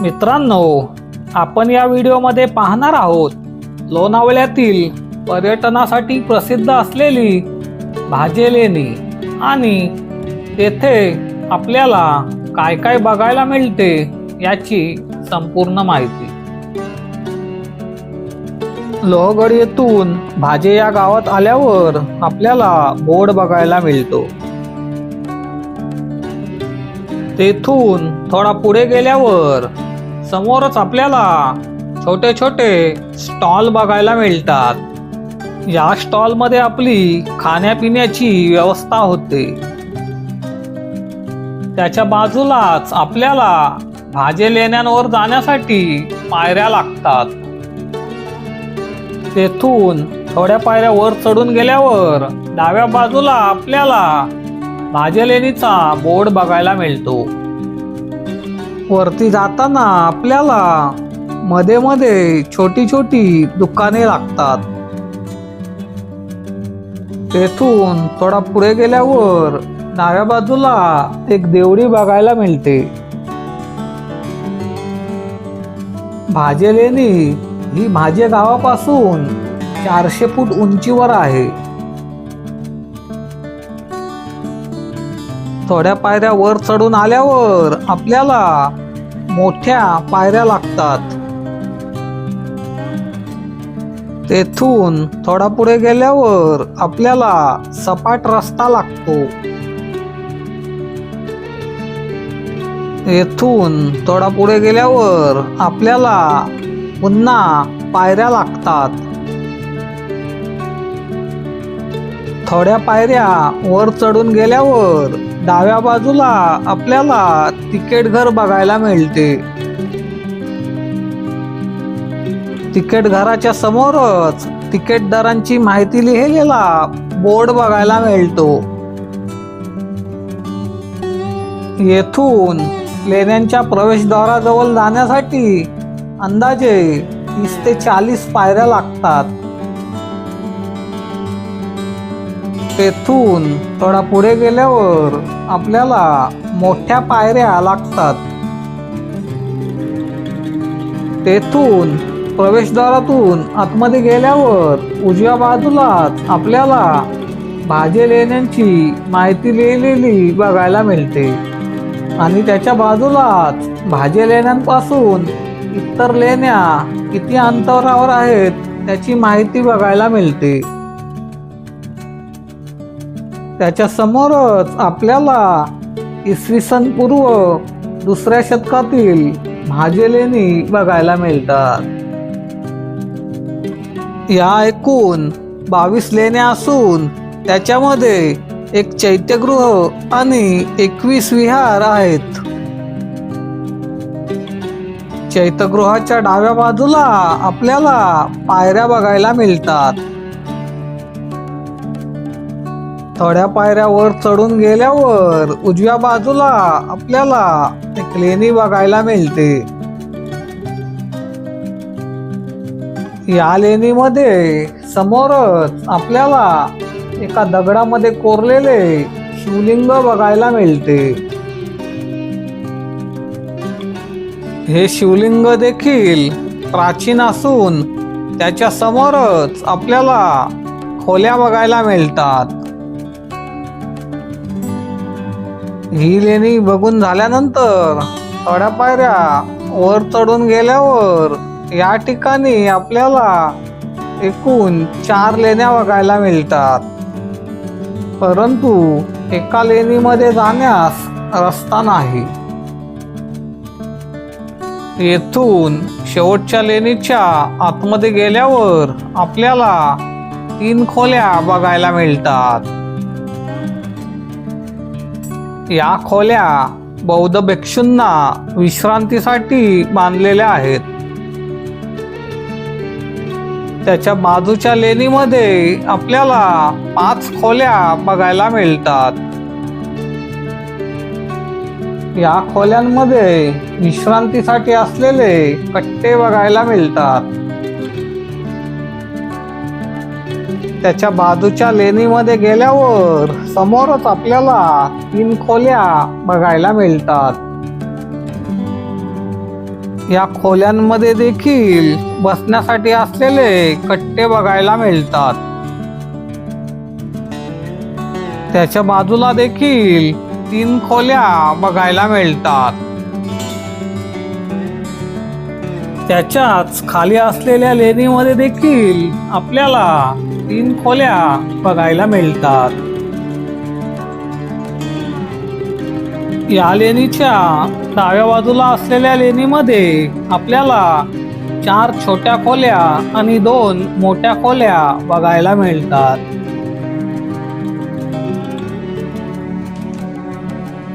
मित्रांनो आपण या व्हिडिओमध्ये पाहणार आहोत लोणावळ्यातील पर्यटनासाठी प्रसिद्ध असलेली भाजे लेणी आणि तेथे आपल्याला काय काय बघायला मिळते याची संपूर्ण माहिती. लोहगड येथून भाजे या गावात आल्यावर आपल्याला बोर्ड बघायला मिळतो. तेथून थोडा पुढे गेल्यावर समोरच आपल्याला छोटे छोटे स्टॉल बघायला मिळतात. या स्टॉलमध्ये आपली खाण्यापिण्याची व्यवस्था होते. त्याच्या बाजूलाच आपल्याला भाजे लेण्यांवर जाण्यासाठी पायऱ्या लागतात. तेथून थोड्या पायऱ्या वर चढून गेल्यावर डाव्या बाजूला आपल्याला भाजे लेणीचा बोर्ड बघायला मिळतो. वरती जाताना आपल्याला मध्ये मध्ये छोटी छोटी दुकाने लागतात. तेथून थोडा पुढे गेल्यावर डाव्या बाजूला एक देवडी बघायला मिळते. भाजे लेणी ही भाजे गावापासून चारशे फूट उंचीवर आहे. थोड्या पायऱ्या वर चढून आल्यावर आपल्याला मोठ्या पायऱ्या लागतात. तेथून थोडा पुढे गेल्यावर आपल्याला सपाट रस्ता लागतो. येथून थोडा पुढे गेल्यावर आपल्याला पुन्हा पायऱ्या लागतात. थोड्या पायऱ्या वर चढून गेल्यावर डाव्या बाजूला आपल्याला तिकीट घर बघायला मिळते. तिकीट घराच्या समोरच तिकीट दरांची माहिती लिहिलेला बोर्ड बघायला मिळतो. येथून लेण्यांच्या प्रवेशद्वाराजवळ जाण्यासाठी अंदाजे तीस ते चाळीस पायऱ्या लागतात. तेथून थोडा पुढे गेल्यावर आपल्याला मोठ्या पायऱ्या लागतात. तेथून प्रवेशद्वारातून आतमध्ये गेल्यावर उजव्या बाजूलाच आपल्याला भाजे लेण्यांची माहिती लिहिलेली बघायला मिळते. आणि त्याच्या बाजूलाच भाजे लेण्यांपासून इतर लेण्या किती अंतरावर आहेत त्याची माहिती बघायला मिळते. त्याच्यासमोरच आपल्याला इसवी सन पूर्व दुसऱ्या शतकातील भाजेलेणी बघायला मिळतात. या एकूण बावीस लेण्या असून त्याच्यामध्ये एक चैत्यगृह आणि एकवीस विहार आहेत. चैत्यगृहाच्या डाव्या बाजूला आपल्याला पायऱ्या बघायला मिळतात. थोड्या पायऱ्या वर चढून गेल्यावर उजव्या बाजूला आपल्याला एक लेणी बघायला मिळते. या लेणीमध्ये समोरच आपल्याला एका दगडामध्ये कोरलेले शिवलिंग बघायला मिळते. हे शिवलिंग देखील प्राचीन असून त्याच्या समोरच आपल्याला खोल्या बघायला मिळतात. ही लेणी बघून झाल्यानंतर थोड्या पायऱ्या वर चढून गेल्यावर या ठिकाणी आपल्याला एकूण चार लेण्या बघायला मिळतात. परंतु एका लेणीमध्ये जाण्यास रस्ता नाही. येथून शेवटच्या लेणीच्या आतमध्ये गेल्यावर आपल्याला तीन खोल्या बघायला मिळतात. या खोल्या बौद्ध भिक्षूंना विश्रांतीसाठी बांधलेल्या आहेत. त्याच्या बाजूच्या लेणीमध्ये आपल्याला पाच खोल्या बघायला मिळतात. या खोल्यांमध्ये विश्रांतीसाठी असलेले कट्टे बघायला मिळतात. त्याच्या बाजूच्या लेणीमध्ये गेल्यावर समोरच आपल्याला तीन खोल्या बघायला मिळतात. या खोल्यांमध्ये देखील बसण्यासाठी असलेले कट्टे बघायला मिळतात. त्याच्या बाजूला देखील तीन खोल्या बघायला मिळतात. त्याच्याच खाली असलेल्या लेणीमध्ये देखील आपल्याला तीन खोल्या बघायला मिळतात. या लेणीच्या डाव्या बाजूला असलेल्या लेणीमध्ये आपल्याला चार छोट्या खोल्या आणि दोन मोठ्या खोल्या बघायला मिळतात.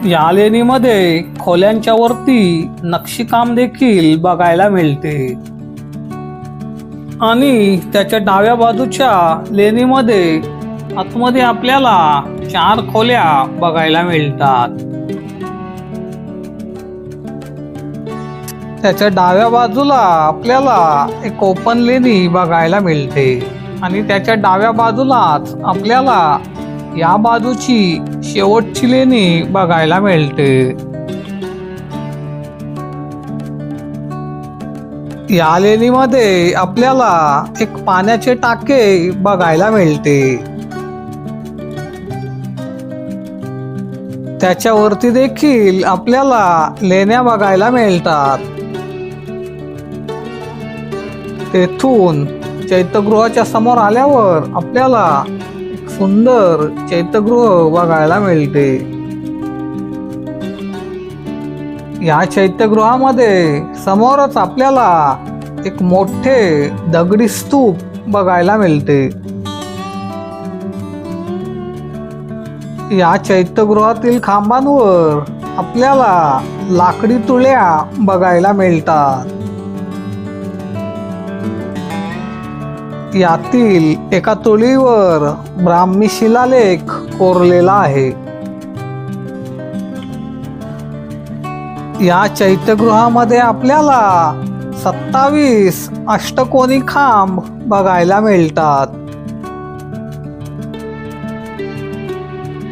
या लेणीमध्ये खोल्यांच्या वरती नक्षीकाम देखील बघायला मिळते. आणि त्याच्या डाव्या बाजूच्या लेणीमध्ये आतमध्ये आपल्याला चार खोल्या बघायला मिळतात. त्याच्या डाव्या बाजूला आपल्याला एक ओपन लेणी बघायला मिळते. आणि त्याच्या डाव्या बाजूलाच आपल्याला या बाजूची शेवटची लेणी बघायला मिळते. या लेणीमध्ये आपल्याला एक पाण्याचे टाके बघायला मिळते. त्याच्यावरती देखील आपल्याला लेण्या बघायला मिळतात. तेथून चैत्यगृहाच्या समोर आल्यावर आपल्याला एक सुंदर चैत्यगृह बघायला मिळते. या चैत्यगृहामध्ये समोरच आपल्याला एक मोठे दगडी स्तूप बघायला मिळते. या चैत्यगृहातील खांबांवर आपल्याला लाकडी तुळ्या बघायला मिळतात. यातील एका तुळीवर ब्राह्मी शिलालेख कोरलेला आहे. या चैत्यगृहामध्ये आपल्याला सत्तावीस अष्टकोनी खांब बघायला मिळतात.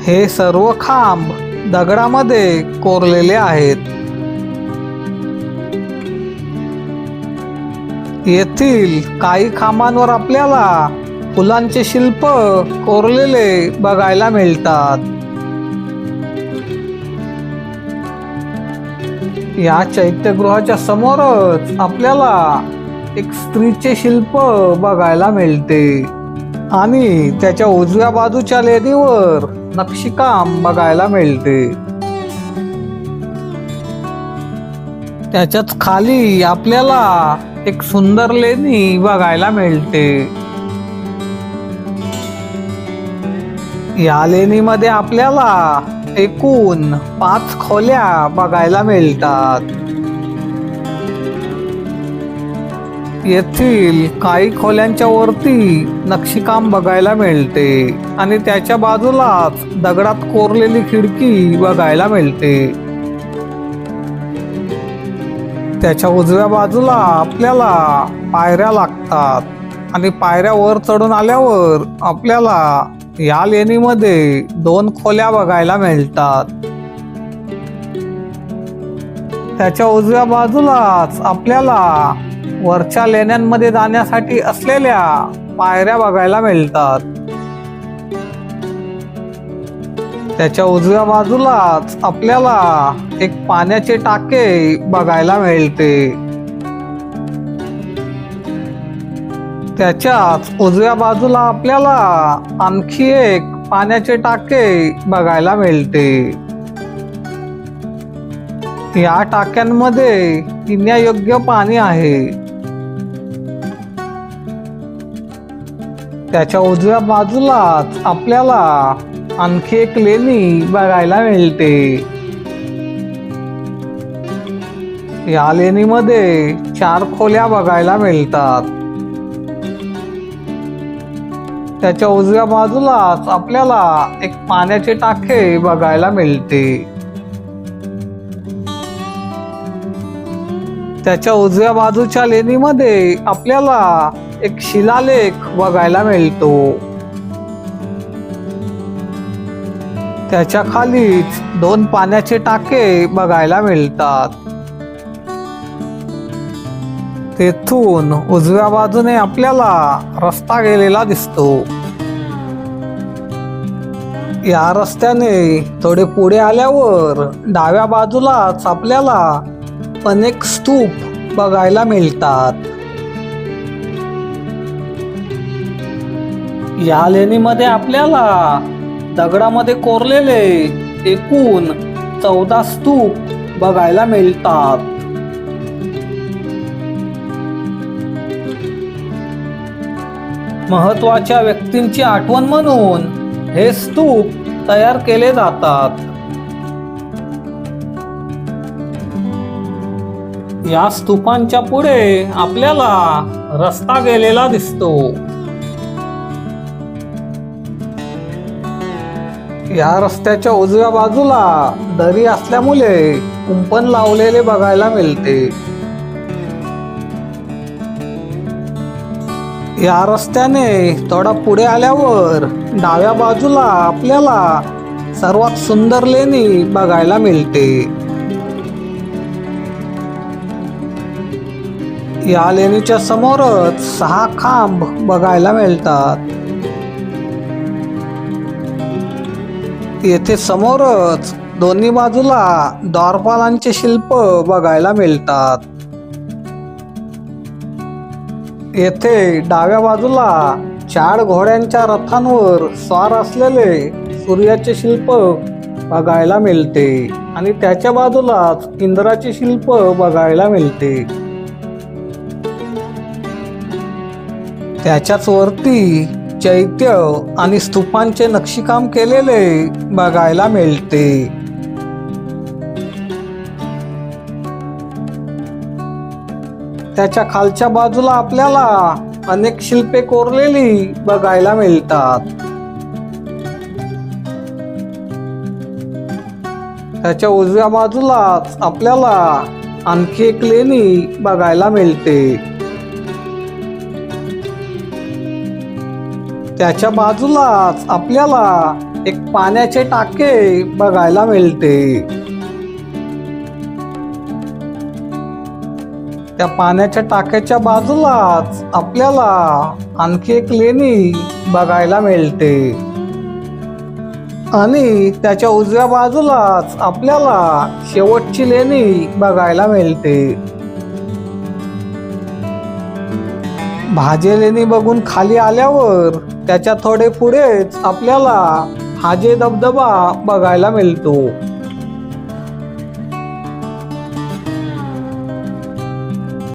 हे सर्व खांब दगडामध्ये कोरलेले आहेत. येथील काही खांबांवर आपल्याला फुलांचे शिल्प कोरलेले बघायला मिळतात. या चैत्यगृहाच्या समोरच आपल्याला एक स्त्रीचे शिल्प बघायला मिळते. आणि त्याच्या उजव्या बाजूच्या लेणीवर नक्षीकाम बघायला मिळते. त्याच्याच खाली आपल्याला एक सुंदर लेणी बघायला मिळते. या लेणीमध्ये आपल्याला एकूण पाच खोल्या बघायला मिळतात. येथील काही खोल्यांच्या वरती नक्षीकाम बघायला मिळते आणि त्याच्या बाजूलाच दगडात कोरलेली खिडकी बघायला मिळते. त्याच्या उजव्या बाजूला आपल्याला पायऱ्या लागतात. आणि पायऱ्या वर चढून आल्यावर आपल्याला या लेणीमध्ये दोन खोल्या बघायला मिळतात. त्याच्या उजव्या बाजूलाच आपल्याला वरच्या लेण्यांमध्ये जाण्यासाठी असलेल्या पायऱ्या बघायला मिळतात. त्याच्या उजव्या बाजूलाच आपल्याला एक पाण्याचे टाके बघायला मिळते. त्याच्याच उजव्या बाजूला आपल्याला आणखी एक पाण्याचे टाके बघायला मिळते. या टाक्यांमध्ये पिण्यायोग्य पाणी आहे. त्याच्या उजव्या बाजूलाच आपल्याला आणखी एक लेणी बघायला मिळते. या लेणीमध्ये चार खोल्या बघायला मिळतात. त्याच्या उजव्या बाजूलाच आपल्याला एक पाण्याचे टाके बघायला मिळते. त्याच्या उजव्या बाजूच्या लेणीमध्ये आपल्याला एक शिलालेख बघायला मिळतो. त्याच्या खालीच दोन पाण्याचे टाके बघायला मिळतात. तेथून उजव्या बाजूने आपल्याला रस्ता गेलेला दिसतो. या रस्त्याने थोडे पुढे आल्यावर डाव्या बाजूलाच आपल्याला अनेक स्तूप बघायला मिळतात. या लेणीमध्ये आपल्याला दगडामध्ये कोरलेले एकूण चौदा स्तूप बघायला मिळतात. महत्त्वाच्या व्यक्तींची आठवण म्हणून हे स्तूप तयार केले जातात. या स्तूपांच्या पुढे आपल्याला रस्ता गेलेला दिसतो. या रस्त्याच्या उजव्या बाजूला दरी असल्यामुळे कुंपण लावलेले बघायला मिळते. या रस्त्याने थोडा पुढे आल्यावर डाव्या बाजूला आपल्याला सर्वात सुंदर लेणी बघायला मिळते. या लेणीच्या समोरच सहा खांब बघायला मिळतात. येथे समोरच दोन्ही बाजूला द्वारपालांचे शिल्प बघायला मिळतात. येथे डाव्या बाजूला चार घोड्यांच्या रथांवर स्वार असलेले सूर्याचे शिल्प बघायला मिळते आणि त्याच्या बाजूलाच इंद्राचे शिल्प बघायला मिळते. त्याच्याच वरती चैत्य आणि स्तूपांचे नक्षीकाम केलेले बघायला मिळते. त्याच्या खालच्या बाजूला आपल्याला अनेक शिल्पे कोरलेली बघायला मिळतात. त्याच्या उजव्या बाजूलाच आपल्याला आणखी एक लेणी बघायला मिळते. त्याच्या बाजूलाच आपल्याला एक पाण्याचे टाके बघायला मिळते. त्या पाण्याच्या टाक्याच्या बाजूलाच आपल्याला आणखी एक लेणी बघायला मिळते. आणि त्याच्या उजव्या बाजूलाच आपल्याला शेवटची लेणी बघायला मिळते. भाजे लेणी बघून खाली आल्यावर त्याच्या थोडे पुढेच आपल्याला हाजे धबधबा बघायला मिळतो.